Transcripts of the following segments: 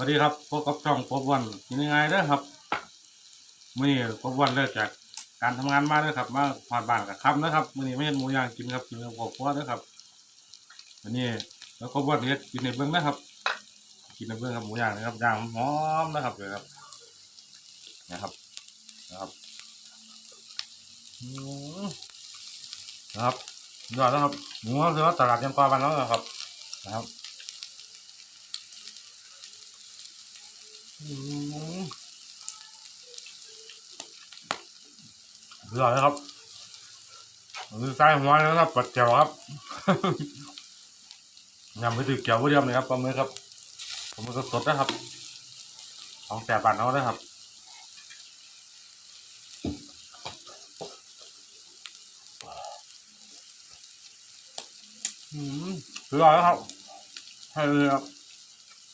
สวัสดีครับพบกับช่องพบวันยังไงเด้อครับมื่อนี้พบวันเลิกจากการทำงานมาเด้อครับ มาผ่านบ้านกับคำนะครับมื่อนี้ไม่เห็นหมูย่างกินครับกินกับครอบครัวเด้อครับอันนี้แล้วก็วันนี้กินในเบื้องนะครับ กินในเบื้องครับหมูย่างนะครับย่างหอมนะครับเลยครับนะครับนะครับนะครับยอดนะครับหมูก็คือว่าตลาดยังกว่าบ้านเรานะครับนะครับ อืม เบื่อแล้วครับมือซ้หัวแล้วครับปัดเจียวครับยำไปถือเกี่ยวเดียวเลยครับปลาหมึกครับปลาหมึกสดๆนะครับ ของแต่ปั่นเอาได้ครับอืมเบื่อแล้วครับให้เลยครับ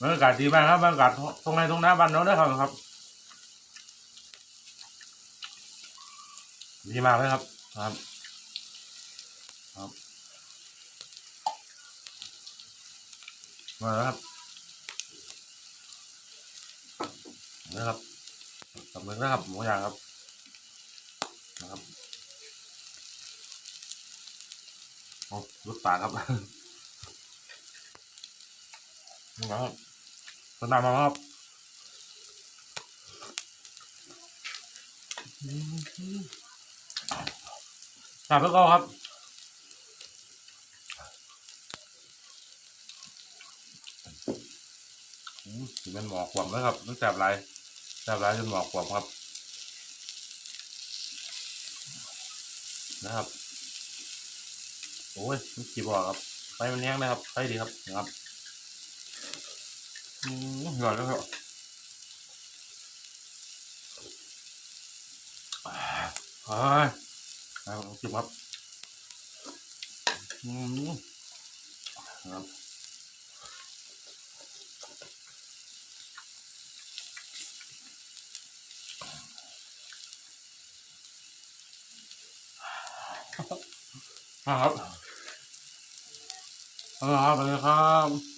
บรรยากาศดีมากครับบรรยากาศตรงไหนตรงหน้าบ้านเราด้วยครับครับ ดีมากเลยครับครับครับมาแล้วครับนะครับสำเร็จนะครับหมูย่างครับนะครับโอ้รุดปาครับนะครับ สนามมาครับจับแล้วก็ครับอืมสิเป็นหมอกขวบนะครับนึกแสบไรแสบไรจนหมอกขวบครับ นะครับ โอ้ยมันกี่บอกครับไปมันแห้งนะครับไปดีครับนะครับ อืม อร่อยแล้วครับเฮ้ยเอาลองชิมครับอืมครับครับ ครับไปเลยครับ